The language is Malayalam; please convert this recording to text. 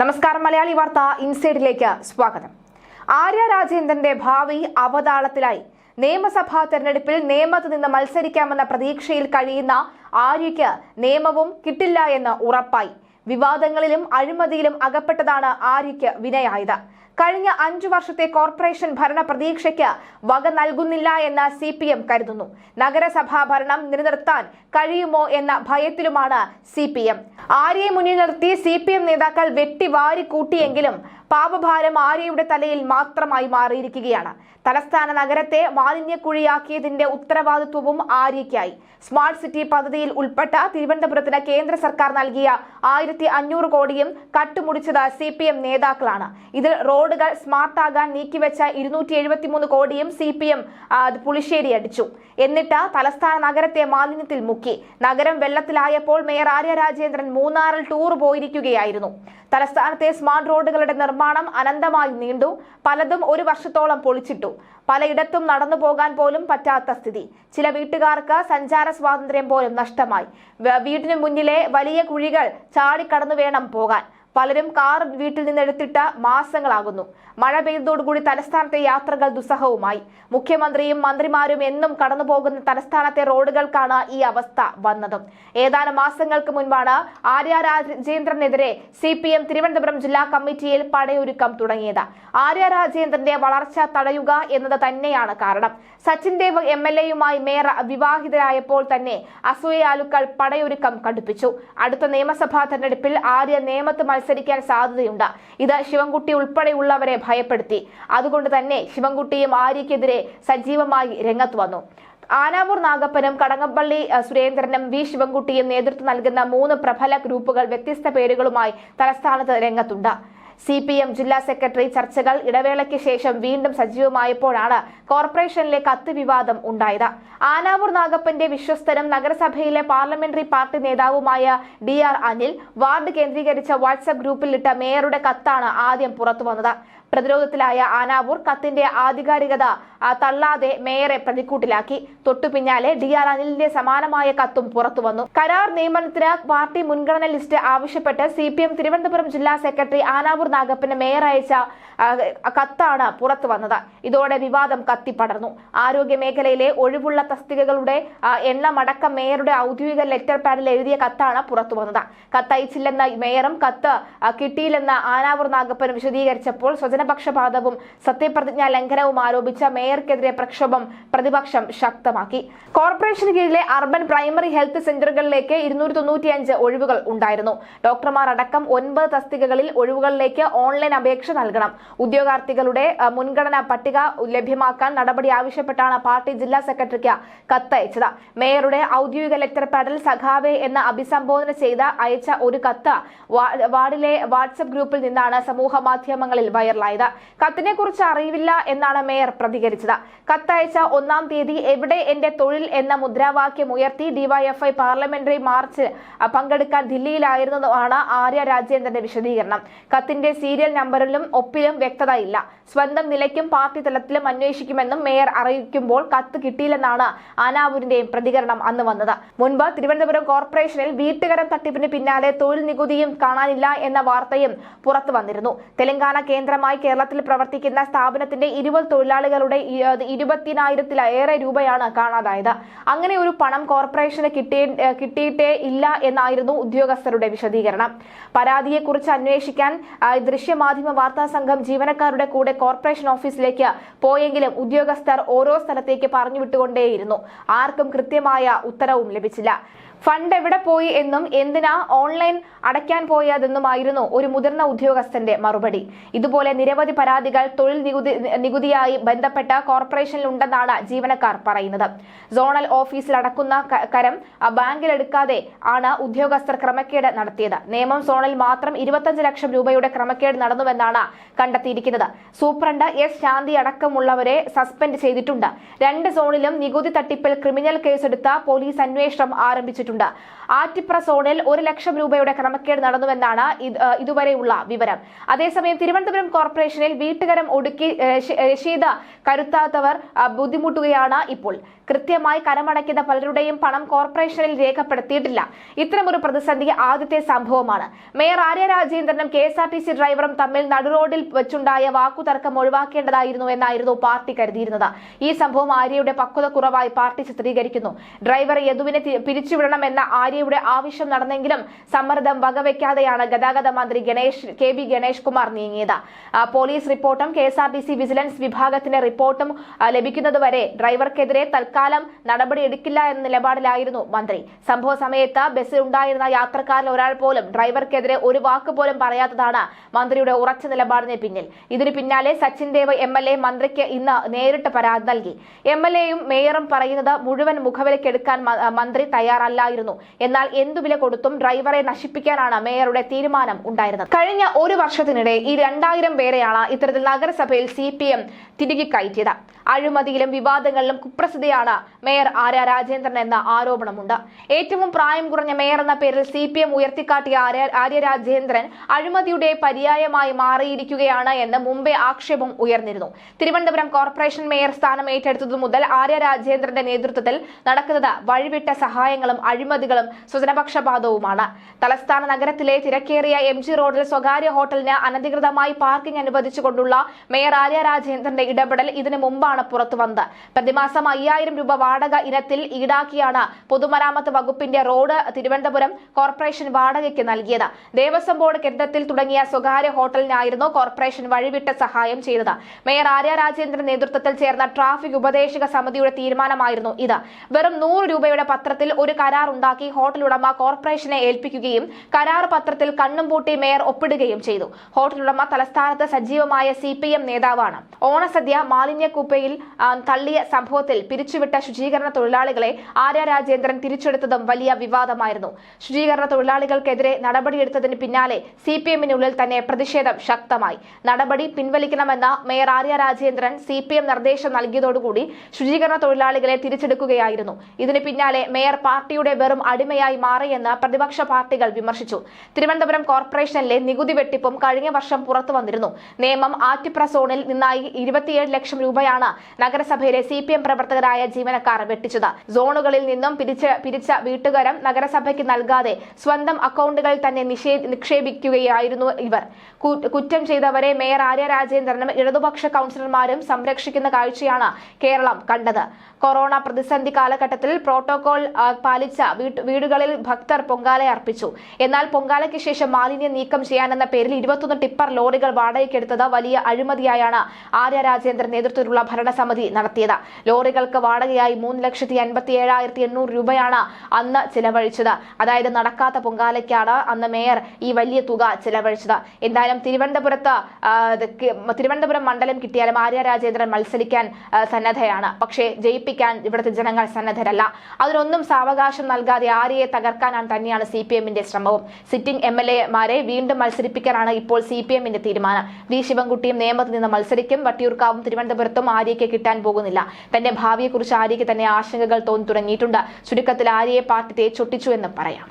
നമസ്കാരം മലയാളി വാർത്ത ഇൻസൈഡിലേക്ക് സ്വാഗതം. ആര്യ രാജേന്ദ്രന്റെ ഭാവി അവതാളത്തിലായി. നിയമസഭാ തെരഞ്ഞെടുപ്പിൽ നേമത്ത് നിന്ന് മത്സരിക്കാമെന്ന പ്രതീക്ഷയിൽ കഴിയുന്ന ആര്യയ്ക്ക് നിയമവും കിട്ടില്ല എന്ന് ഉറപ്പായി. വിവാദങ്ങളിലും അഴിമതിയിലും അകപ്പെട്ടതാണ് ആര്യയ്ക്ക് വിനയായത്. കഴിഞ്ഞ അഞ്ചു വർഷത്തെ കോർപ്പറേഷൻ ഭരണ പ്രതീക്ഷയ്ക്ക് വക നൽകുന്നില്ല എന്ന് സി പി എം കരുതുന്നു. നഗരസഭാ ഭരണം നിലനിർത്താൻ കഴിയുമോ എന്ന ഭയത്തിലുമാണ് സി പി എം ആര്യെ മുന്നിൽ നിർത്തി സി പി എം നേതാക്കൾ വെട്ടിവാരി കൂട്ടിയെങ്കിലും പാപഭാരം ആര്യയുടെ തലയിൽ മാത്രമായി മാറിയിരിക്കുകയാണ്. തലസ്ഥാന നഗരത്തെ മാലിന്യക്കുഴിയാക്കിയതിന്റെ ഉത്തരവാദിത്വവും ആര്യയ്ക്കായി. സ്മാർട്ട് സിറ്റി പദ്ധതിയിൽ ഉൾപ്പെട്ട തിരുവനന്തപുരത്തിന് കേന്ദ്ര സർക്കാർ നൽകിയ ആയിരത്തി അഞ്ഞൂറ് കോടിയും കട്ടുമുടിച്ചത് സി പി എം നേതാക്കളാണ്. ഇതിൽ റോഡുകൾ സ്മാർട്ടാകാൻ നീക്കിവെച്ച ഇരുന്നൂറ്റി എഴുപത്തിമൂന്ന് കോടിയും സി പി എം പുളിശ്ശേരി അടിച്ചു. എന്നിട്ട് തലസ്ഥാന നഗരത്തെ മാലിന്യത്തിൽ മുക്കി. നഗരം വെള്ളത്തിലായപ്പോൾ മേയർ ആര്യ രാജേന്ദ്രൻ മൂന്നാറിൽ ടൂർ പോയിരിക്കുകയായിരുന്നു. തലസ്ഥാനത്തെ സ്മാർട്ട് റോഡുകളുടെ നിർമ്മാണം അനന്തമായി നീണ്ടു. പലതും ഒരു വർഷത്തോളം പൊളിച്ചിട്ടു. പലയിടത്തും നടന്നു പോകാൻ പോലും പറ്റാത്ത സ്ഥിതി. ചില വീട്ടുകാർക്ക് സഞ്ചാര സ്വാതന്ത്ര്യം പോലും നഷ്ടമായി. വീടിനു മുന്നിലെ വലിയ കുഴികൾ ചാടിക്കടന്നു വേണം പോകാൻ. പലരും കാർ വീട്ടിൽ നിന്ന് എടുത്തിട്ട് മാസങ്ങളാകുന്നു. മഴ പെയ്തതോടുകൂടി തലസ്ഥാനത്തെ യാത്രകൾ ദുസ്സഹവുമായി. മുഖ്യമന്ത്രിയും മന്ത്രിമാരും എന്നും കടന്നുപോകുന്ന തലസ്ഥാനത്തെ റോഡുകൾക്കാണ് ഈ അവസ്ഥ വന്നതും. ഏതാനും മാസങ്ങൾക്ക് മുൻപാണ് ആര്യ രാജേന്ദ്രനെതിരെ സി പി എം തിരുവനന്തപുരം ജില്ലാ കമ്മിറ്റിയിൽ പടയൊരുക്കം തുടങ്ങിയത്. ആര്യ രാജേന്ദ്രന്റെ വളർച്ച തടയുക എന്നത് തന്നെയാണ് കാരണം. സച്ചിൻ ദേവ് എം എൽ എയുമായി മേയർ വിവാഹിതരായപ്പോൾ തന്നെ അസൂയാലുക്കൾ പടയൊരുക്കം കടുപ്പിച്ചു. അടുത്ത നിയമസഭാ തെരഞ്ഞെടുപ്പിൽ ആര്യ നേമത്ത് മത്സരിക്കാൻ സാധ്യതയുണ്ട്. ഇത് ശിവൻകുട്ടി ഉൾപ്പെടെയുള്ളവരെ ഭയപ്പെടുത്തി. അതുകൊണ്ട് തന്നെ ശിവൻകുട്ടിയും ആര്യക്കെതിരെ സജീവമായി രംഗത്ത് വന്നു. ആനാവൂർ നാഗപ്പനും കടങ്ങപ്പള്ളി സുരേന്ദ്രനും വി. ശിവൻകുട്ടിയും നേതൃത്വം നൽകുന്ന മൂന്ന് പ്രബല ഗ്രൂപ്പുകൾ വ്യത്യസ്ത പേരുകളുമായി തലസ്ഥാനത്ത് രംഗത്തുണ്ട്. സി പി എം ജില്ലാ സെക്രട്ടറി ചർച്ചകൾ ഇടവേളയ്ക്ക് ശേഷം വീണ്ടും സജീവമായപ്പോഴാണ് കോർപ്പറേഷനിലെ കത്ത് വിവാദം ഉണ്ടായത്. ആനാവൂർ നാഗപ്പന്റെ വിശ്വസ്തനും നഗരസഭയിലെ പാർലമെന്ററി പാർട്ടി നേതാവുമായ ഡി ആർ അനിൽ വാർഡ് കേന്ദ്രീകരിച്ച വാട്സ്ആപ്പ് ഗ്രൂപ്പിലിട്ട മേയറുടെ കത്താണ് ആദ്യം പുറത്തുവന്നത്. പ്രതിരോധത്തിലായ ആനാവൂർ കത്തിന്റെ ആധികാരികത തള്ളാതെ മേയറെ പ്രതിക്കൂട്ടിലാക്കി. തൊട്ടു പിന്നാലെ ഡി ആർ അനിലിന്റെ സമാനമായ കത്തും പുറത്തുവന്നു. കരാർ നിയമനത്തിന് പാർട്ടി മുൻഗണന ലിസ്റ്റ് ആവശ്യപ്പെട്ട് സി പി എം തിരുവനന്തപുരം ജില്ലാ സെക്രട്ടറി ആനാവൂർ നാഗപ്പന് മേയർ അയച്ച കത്താണ് പുറത്തു വന്നത് ഇതോടെ വിവാദം കത്തിപ്പടർന്നു. ആരോഗ്യ മേഖലയിലെ ഒഴിവുള്ള തസ്തികകളുടെ എണ്ണം എണ്ണമടക്കം മേയറുടെ ഔദ്യോഗിക ലെറ്റർ പാഡിൽ എഴുതിയ കത്താണ് പുറത്തു വന്നത് കത്തയച്ചില്ലെന്ന മേയറും കത്ത് കിട്ടിയില്ലെന്ന് ആനാവൂർ നാഗപ്പനും വിശദീകരിച്ചപ്പോൾ സ്വജനപക്ഷപാതവും സത്യപ്രതിജ്ഞാ ലംഘനവും ആരോപിച്ച മേയർക്കെതിരെ പ്രക്ഷോഭം പ്രതിപക്ഷം ശക്തമാക്കി. കോർപ്പറേഷന് കീഴിലെ അർബൻ പ്രൈമറി ഹെൽത്ത് സെന്ററുകളിലേക്ക് ഇരുന്നൂറ്റി തൊണ്ണൂറ്റിയഞ്ച് ഒഴിവുകൾ ഉണ്ടായിരുന്നു. ഡോക്ടർമാർ അടക്കം ഒൻപത് തസ്തികകളിൽ ഒഴിവുകളിലേക്ക് ഓൺലൈൻ അപേക്ഷ നൽകണം. ഉദ്യോഗാർത്ഥികളുടെ മുൻഗണനാ പട്ടിക ലഭ്യമാക്കാൻ നടപടി ആവശ്യപ്പെട്ടാണ് പാർട്ടി ജില്ലാ സെക്രട്ടറിക്ക് കത്തയച്ചത്. മേയറുടെ ഔദ്യോഗിക ലെറ്റർ പാഡിൽ സഖാവെ എന്ന അഭിസംബോധന ചെയ്ത് അയച്ച ഒരു കത്ത് വാർഡിലെ വാട്സപ്പ് ഗ്രൂപ്പിൽ നിന്നാണ് സമൂഹ മാധ്യമങ്ങളിൽ വൈറലായത്. കത്തിനെ കുറിച്ച് അറിയില്ല എന്നാണ് മേയർ പ്രതികരിച്ചത്. കത്തയച്ച ഒന്നാം തീയതി എവിടെ എന്റെ തൊഴിൽ എന്ന മുദ്രാവാക്യം ഉയർത്തി ഡിവൈഎഫ്ഐ പാർലമെന്ററി മാർച്ച് പങ്കെടുക്കാൻ ദില്ലിയിലായിരുന്നതാണ് ആര്യ രാജേന്ദ്രന്റെ വിശദീകരണം. കത്തിന്റെ സീരിയൽ നമ്പറിലും ഒപ്പിലും വ്യക്തതയില്ല. സ്വന്തം നിലയ്ക്കും പാർട്ടി തലത്തിലും അന്വേഷിക്കുമെന്നും മേയർ അറിയിക്കുമ്പോൾ കത്ത് കിട്ടിയില്ലെന്നാണ് ആനാവൂരിന്റെയും പ്രതികരണം അന്ന് വന്നത്. മുൻപ് തിരുവനന്തപുരം കോർപ്പറേഷനിൽ വീട്ടുകരം തട്ടിപ്പിന് പിന്നാലെ തൊഴിൽ നികുതിയും കാണാനില്ല എന്ന വാർത്തയും പുറത്തു വന്നിരുന്നു. തെലങ്കാന കേന്ദ്രമായി കേരളത്തിൽ പ്രവർത്തിക്കുന്ന സ്ഥാപനത്തിന്റെ ഇരുപത് തൊഴിലാളികളുടെ ഇരുപത്തിനായിരത്തിലേറെ രൂപയാണ് കാണാതായത്. അങ്ങനെ ഒരു പണം കോർപ്പറേഷന് കിട്ടിയ കിട്ടിയിട്ടേ ഇല്ല എന്നായിരുന്നു ഉദ്യോഗസ്ഥരുടെ വിശദീകരണം. പരാതിയെക്കുറിച്ച് അന്വേഷിക്കാൻ ദൃശ്യമാധ്യമ വാർത്താ സംഘം ജീവനക്കാരുടെ കൂടെ കോർപ്പറേഷൻ ഓഫീസിലേക്ക് പോയെങ്കിലും ഉദ്യോഗസ്ഥർ ഓരോ സ്ഥലത്തേക്ക് പറഞ്ഞു വിട്ടുകൊണ്ടേയിരുന്നു ആർക്കും കൃത്യമായ ഉത്തരവും ലഭിച്ചില്ല. ഫണ്ട് എവിടെ പോയി എന്നും എന്തിനാ ഓൺലൈൻ അടയ്ക്കാൻ പോയതെന്നുമായിരുന്നു ഒരു മുതിർന്ന ഉദ്യോഗസ്ഥന്റെ മറുപടി. ഇതുപോലെ നിരവധി പരാതികൾ തൊഴിൽ നികുതി നികുതിയായി ബന്ധപ്പെട്ട കോർപ്പറേഷനിൽ ഉണ്ടെന്നാണ് ജീവനക്കാർ പറയുന്നത്. സോണൽ ഓഫീസിൽ അടക്കുന്ന കരം ബാങ്കിലെടുക്കാതെ ആണ് ഉദ്യോഗസ്ഥർ ക്രമക്കേട് നടത്തിയത്. നിയമം സോണിൽ മാത്രം ഇരുപത്തഞ്ച് ലക്ഷം രൂപയുടെ ക്രമക്കേട് നടന്നുവെന്നാണ് കണ്ടെത്തിയിരിക്കുന്നത്. സൂപ്രണ്ട് എസ് ശാന്തി അടക്കമുള്ളവരെ സസ്പെൻഡ് ചെയ്തിട്ടുണ്ട്. രണ്ട് സോണിലും നികുതി തട്ടിപ്പിൽ ക്രിമിനൽ കേസെടുത്ത പോലീസ് അന്വേഷണം ആരംഭിച്ചിട്ടുണ്ട്. അറിയിച്ചിട്ടുണ്ട് ആറ്റിപ്ര സോണിൽ ഒരു ലക്ഷം രൂപയുടെ ക്രമക്കേട് നടന്നുവെന്നാണ് ഇത്- ഇതുവരെയുള്ള വിവരം. അതേസമയം തിരുവനന്തപുരം കോർപ്പറേഷനിൽ വീട്ടുകരം ഒടുക്കി രശീത കരുത്താത്തവർ ബുദ്ധിമുട്ടുകയാണ് ഇപ്പോൾ. കൃത്യമായി കരമടയ്ക്കുന്ന പലരുടെയും പണം കോർപ്പറേഷനിൽ രേഖപ്പെടുത്തിയിട്ടില്ല. ഇത്തരമൊരു പ്രതിസന്ധി ആദ്യത്തെ സംഭവമാണ്. Mayor Arya രാജേന്ദ്രനും K S R T C ഡ്രൈവറും തമ്മിൽ നടുറോഡിൽ വെച്ചുണ്ടായ വാക്കുതർക്കം ഒഴിവാക്കേണ്ടതായിരുന്നു എന്നായിരുന്നു പാർട്ടി കരുതിയിരുന്നത്. ഈ സംഭവം ആര്യയുടെ പക്വത കുറവായി പാർട്ടി ചിത്രീകരിക്കുന്നു. ഡ്രൈവർ യദുവിനെ തി- പിരിച്ചുവിടണമെന്ന ആര്യയുടെ ആവശ്യം നടന്നെങ്കിലും സമ്മർദ്ദം വകവെക്കാതെയാണ് ഗതാഗത മന്ത്രി ഗണേഷ് കെ ബി ഗണേഷ് കുമാർ നീങ്ങിയത് പോലീസ് റിപ്പോർട്ടും K S R T C vigilance വിഭാഗത്തിന്റെ റിപ്പോർട്ടും ലഭിക്കുന്നതുവരെ ഡ്രൈവർക്കെതിരെ തൽക്കാലം നടപടിയെടുക്കില്ല എന്ന നിലപാടിലായിരുന്നു മന്ത്രി. സംഭവ സമയത്ത് ബസ്സിൽ ഉണ്ടായിരുന്ന യാത്രക്കാരിൽ ഒരാൾ പോലും ഡ്രൈവർക്കെതിരെ ഒരു വാക്ക് പോലും പറയാത്തതാണ് മന്ത്രിയുടെ ഉറച്ച നിലപാടിന് പിന്നിൽ. ഇതിന് പിന്നാലെ Sachin Dev M L A മന്ത്രിക്ക് ഇന്ന് നേരിട്ട് പരാതി നൽകി. എം എൽ എയും മേയറും പറയുന്നത് മുഴുവൻ മുഖവിലക്കെടുക്കാൻ മന്ത്രി മന്ത്രി തയ്യാറല്ലായിരുന്നു എന്നാൽ എന്തു വില കൊടുത്തും ഡ്രൈവറെ നശിപ്പിക്കാനാണ് മേയറുടെ തീരുമാനം ഉണ്ടായിരുന്നത്. കഴിഞ്ഞ ഒരു വർഷത്തിനിടെ ഈ രണ്ടായിരം പേരെയാണ് ഇത്തരത്തിൽ നഗരസഭയിൽ സി പി എം തിരികെ കയറ്റിയത്. അഴിമതിയിലും വിവാദങ്ങളിലും കുപ്രസിദ്ധയാണ് മേയർ ആര്യ രാജേന്ദ്രൻ എന്ന ആരോപണമുണ്ട്. ഏറ്റവും പ്രായം കുറഞ്ഞ മേയർ എന്ന പേരിൽ സി പി എം ഉയർത്തിക്കാട്ടിയ ആര്യ രാജേന്ദ്രൻ അഴിമതിയുടെ പര്യായമായി മാറിയിരിക്കുകയാണ് എന്ന് മുമ്പേ ആക്ഷേപം ഉയർന്നിരുന്നു. തിരുവനന്തപുരം കോർപ്പറേഷൻ മേയർ സ്ഥാനം ഏറ്റെടുത്തതു മുതൽ ആര്യ രാജേന്ദ്രന്റെ നേതൃത്വത്തിൽ നടക്കുന്നത് വഴിവിട്ട സഹായങ്ങളും അഴിമതികളും സ്വജനപക്ഷപാതവുമാണ്. തലസ്ഥാന നഗരത്തിലെ തിരക്കേറിയ എം ജി റോഡിൽ സ്വകാര്യ ഹോട്ടലിന് അനധികൃതമായി പാർക്കിംഗ് അനുവദിച്ചുകൊണ്ടുള്ള മേയർ ആര്യ രാജേന്ദ്രന്റെ ഇടപെടൽ ഇതിനു മുമ്പാണ് പുറത്തു വന്നത് പ്രതിമാസം അയ്യായിരം രൂപ വാടക ഇനത്തിൽ ഈടാക്കിയാണ് പൊതുമരാമത്ത് വകുപ്പിന്റെ റോഡ് തിരുവനന്തപുരം കോർപ്പറേഷൻ വാടകയ്ക്ക് നൽകിയത്. ദേവസ്വം ബോർഡ് കെട്ടിടത്തിൽ തുടങ്ങിയ സ്വകാര്യ ഹോട്ടലിനായിരുന്നു കോർപ്പറേഷൻ വഴിവിട്ട് സഹായം ചെയ്തത്. മേയർ ആര്യ രാജേന്ദ്രൻ നേതൃത്വത്തിൽ ചേർന്ന ട്രാഫിക് ഉപദേശക സമിതിയുടെ തീരുമാനമായിരുന്നു ഇത്. വെറും നൂറ് രൂപയുടെ പത്രത്തിൽ ഒരു കരാർ ഉണ്ടാക്കി ഹോട്ടൽ ഉടമ കോർപ്പറേഷനെ ഏൽപ്പിക്കുകയും കരാർ പത്രത്തിൽ കണ്ണും പൂട്ടി മേയർ ഒപ്പിടുകയും ചെയ്തു. ഹോട്ടൽ ഉടമ തലസ്ഥാനത്ത് സജീവമായ സി പി എം നേതാവാണ്. ഓണസദ്യ മാലിന്യക്കൂപ്പയിൽ തള്ളിയ സംഭവത്തിൽ പിരിച്ചുവിട്ട ശുചീകരണ തൊഴിലാളികളെ ആര്യ രാജേന്ദ്രൻ തിരിച്ചെടുത്തതും വലിയ വിവാദമായിരുന്നു. ശുചീകരണ തൊഴിലാളികൾക്കെതിരെ നടപടിയെടുത്തതിന് പിന്നാലെ സി പി എമ്മിനുള്ളിൽ തന്നെ പ്രതിഷേധം ശക്തമായി. നടപടി പിൻവലിക്കണമെന്ന mayor Arya Rajendran C P M നിർദ്ദേശം നൽകിയതോടുകൂടി ശുചീകരണ തൊഴിലാളികളെ തിരിച്ചെടുക്കുകയായിരുന്നു. ഇതിന് പിന്നാലെ മേയർ പാർട്ടിയുടെ വെറും അടിമയായി മാറിയെന്ന് പ്രതിപക്ഷ പാർട്ടികൾ വിമർശിച്ചു. തിരുവനന്തപുരം കോർപ്പറേഷനിലെ നികുതി വെട്ടിപ്പും കഴിഞ്ഞ വർഷം പുറത്തു വന്നിരുന്നു. നിയമം ആറ്റിപ്ര സോണിൽ നിന്നായി ഇരുപത്തിയേഴ് ലക്ഷം രൂപയാണ് നഗരസഭയിലെ സി പി എം പ്രവർത്തകരായ ജീവനക്കാർ വെട്ടിച്ചത്. സോണുകളിൽ നിന്നും പിരിച്ച പിരിച്ച വീട്ടുകരം നഗരസഭയ്ക്ക് നൽകാതെ സ്വന്തം അക്കൗണ്ടുകളിൽ തന്നെ നിക്ഷേപിക്കുകയായിരുന്നു ഇവർ. കുറ്റം ചെയ്തവരെ മേയർ ആര്യ രാജേന്ദ്രനും ഇടതുപക്ഷ കൗൺസിലർമാരും സംരക്ഷിക്കുന്ന കാഴ്ചയാണ് കേരളം കണ്ടത്. കൊറോണ പ്രതിസന്ധി കാലഘട്ടത്തിൽ പ്രോട്ടോകോൾ പാലിച്ച വീടുകളിൽ ഭക്തർ പൊങ്കാല അർപ്പിച്ചു. എന്നാൽ പൊങ്കാലയ്ക്ക് ശേഷം മാലിന്യം നീക്കം ചെയ്യാനെന്ന പേരിൽ ഇരുപത്തൊന്ന് ടിപ്പർ ലോറികൾ വാടകയ്ക്കെടുത്തത് വലിയ അഴിമതിയായാണ് ആര്യ രാജേന്ദ്രൻ നേതൃത്വത്തിലുള്ള ഭരണസമിതി നടത്തിയത്. ലോറികൾക്ക് വാടകയായി മൂന്ന് ലക്ഷത്തി അൻപത്തി ഏഴായിരത്തി എണ്ണൂറ് രൂപയാണ് അന്ന് ചിലവഴിച്ചത്. അതായത് നടക്കാത്ത പൊങ്കാലയ്ക്കാണ് അന്ന് മേയർ ഈ വലിയ തുക ചിലവഴിച്ചത്. എന്തായാലും തിരുവനന്തപുരത്ത് തിരുവനന്തപുരം മണ്ഡലം കിട്ടിയാലും ആര്യ രാജേന്ദ്രൻ മത്സരിക്കാൻ സന്നദ്ധയാണ്. പക്ഷേ ജയിപ്പിക്കാൻ ഇവിടുത്തെ ജനങ്ങൾ സന്നദ്ധരല്ല. അതിനൊന്നും സാവകാശം നൽകാതെ ആര്യയെ തകർക്കാനാണ് തന്നെയാണ് സി പി എമ്മിന്റെ ശ്രമവും. സിറ്റിംഗ് എം എൽ എമാരെ വീണ്ടും മത്സരിപ്പിക്കാനാണ് ഇപ്പോൾ സി പി എമ്മിന്റെ തീരുമാനം. വി ശിവൻകുട്ടിയും നിയമത്തിൽ നിന്ന് മത്സരിക്കും. വട്ടിയൂർക്കാവും തിരുവനന്തപുരത്തും ആര്യയ്ക്ക് കിട്ടാൻ പോകുന്നില്ല. തന്റെ ഭാവിയെക്കുറിച്ച് ആര്യയ്ക്ക് തന്നെ ആശങ്കകൾ തോന്നി തുടങ്ങിയിട്ടുണ്ട്. ചുരുക്കത്തിൽ ആര്യയെ പാർട്ടി തേച്ചൊട്ടിച്ചു എന്ന് പറയാം.